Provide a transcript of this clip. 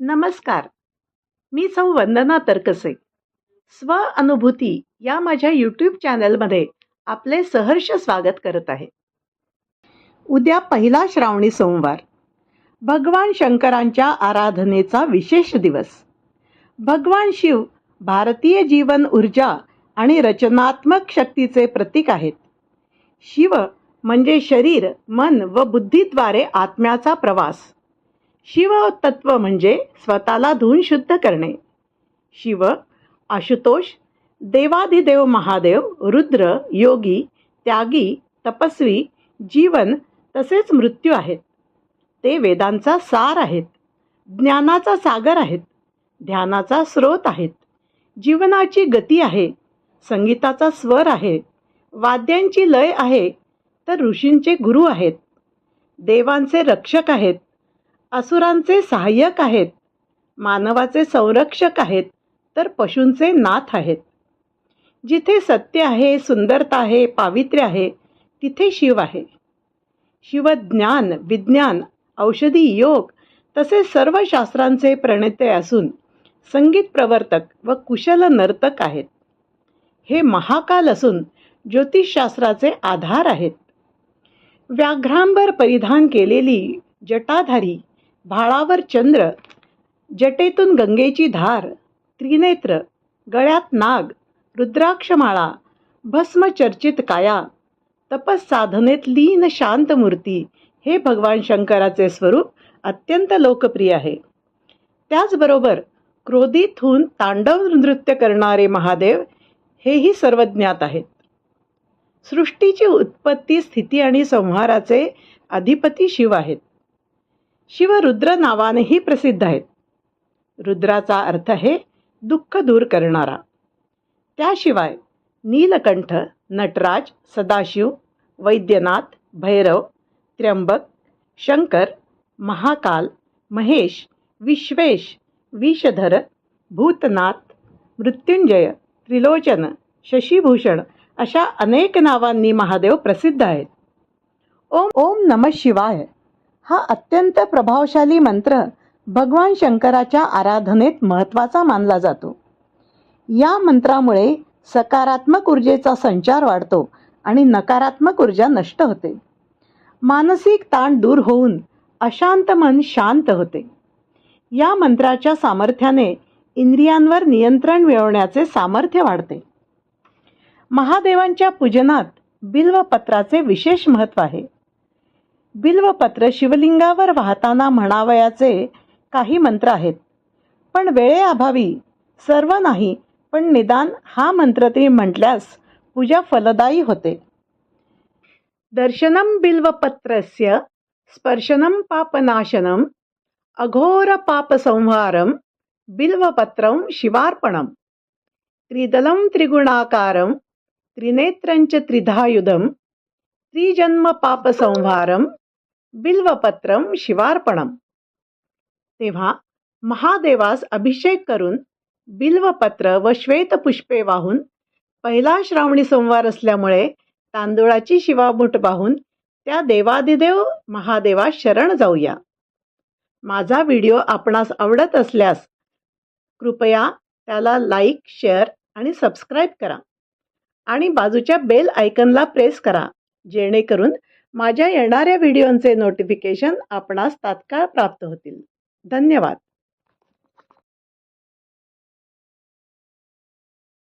नमस्कार. मी सौ वंदना तरकसे. स्व अनुभूती या माझ्या यूट्यूब चॅनलमध्ये आपले सहर्ष स्वागत करत आहे. उद्या पहिला श्रावणी सोमवार. भगवान शंकरांच्या आराधनेचा विशेष दिवस. भगवान शिव भारतीय जीवन ऊर्जा आणि रचनात्मक शक्तीचे प्रतीक आहेत. शिव म्हणजे शरीर मन व बुद्धीद्वारे आत्म्याचा प्रवास. शिव तत्व म्हणजे स्वतःला धुवून शुद्ध करणे. शिव आशुतोष देवाधिदेव महादेव रुद्र योगी त्यागी तपस्वी जीवन तसेच मृत्यू आहेत. ते वेदांचा सार आहेत. ज्ञानाचा सागर आहेत. ध्यानाचा स्रोत आहेत. जीवनाची गती आहे. संगीताचा स्वर आहे. वाद्यांची लय आहे. तर ऋषींचे गुरु आहेत. देवांचे रक्षक आहेत. असुरांचे सहाय्यक आहेत मानवाचे संरक्षक आहेत तर पशूंचे नाथ आहेत. जिथे सत्य आहे सुंदरता आहे पावित्र्य आहे तिथे शिव आहे. शिव ज्ञान विज्ञान औषधी योग तसेच सर्व शास्त्रांचे प्रणेते असून संगीत प्रवर्तक व कुशल नर्तक आहेत. हे महाकाल असून ज्योतिषशास्त्राचे आधार आहेत. व्याघ्रांबर परिधान केलेली जटाधारी भाळावर चंद्र जटेतून गंगेची धार त्रिनेत्र गळ्यात नाग रुद्राक्षमाळा भस्मचर्चित काया तपस्साधनेत लीन शांत मूर्ती हे भगवान शंकराचे स्वरूप अत्यंत लोकप्रिय आहे. त्याचबरोबर क्रोधित होऊन तांडव नृत्य करणारे महादेव हेही सर्वज्ञात आहेत. सृष्टीची उत्पत्ती स्थिती आणि संहाराचे अधिपती शिव आहेत. शिव रुद्र नावानेही प्रसिद्ध आहेत. रुद्राचा अर्थ हे दुःख दूर करणारा. त्याशिवाय नीलकंठ नटराज सदाशिव वैद्यनाथ भैरव त्र्यंबक शंकर महाकाल महेश विश्वेश विषधर भूतनाथ मृत्युंजय त्रिलोचन शशीभूषण अशा अनेक नावांनी महादेव प्रसिद्ध आहेत. ओम ओम नम शिवाय. हा अत्यंत प्रभावशाली मंत्र भगवान शंकराच्या आराधनेत महत्त्वाचा मानला जातो. या मंत्रामुळे सकारात्मक ऊर्जेचा संचार वाढतो आणि नकारात्मक ऊर्जा नष्ट होते. मानसिक ताण दूर होऊन अशांत मन शांत होते. या मंत्राच्या सामर्थ्याने इंद्रियांवर नियंत्रण मिळवण्याचे सामर्थ्य वाढते. महादेवांच्या पूजनात बिल्वपत्राचे विशेष महत्त्व आहे. बिल्वपत्र शिवलिंगावर वाहताना म्हणावयाचे काही मंत्र आहेत. पण वेळेअभावी सर्व नाही पण निदान हा मंत्र तरी म्हटल्यास पूजा फलदायी होते. दर्शनम बिल्वपत्रस्य स्पर्शनम पापनाशनम अघोर पापसंहारम बिल्वपत्रं शिवार्पणम। त्रिदलं त्रिगुणाकारं त्रिनेत्रंच त्रिधायुधं त्रिजन्म पापसंहारम बिल्वपत्रम शिवार्पणम। तेव्हा महादेवास अभिषेक करून बिल्वपत्र व श्वेतपुष्पे वाहून पहिला श्रावणी सोमवार असल्यामुळे तांदुळाची शिवाभूट वाहून त्या देवादिदेव महादेवा शरण जाऊया। माझा व्हिडिओ आपणास आवडत असल्यास कृपया त्याला लाईक शेअर आणि सबस्क्राईब करा आणि बाजूच्या बेल आयकनला प्रेस करा जेणेकरून माझ्या येणाऱ्या व्हिडिओंचे नोटिफिकेशन आपणास तात्काळ प्राप्त होतील. धन्यवाद.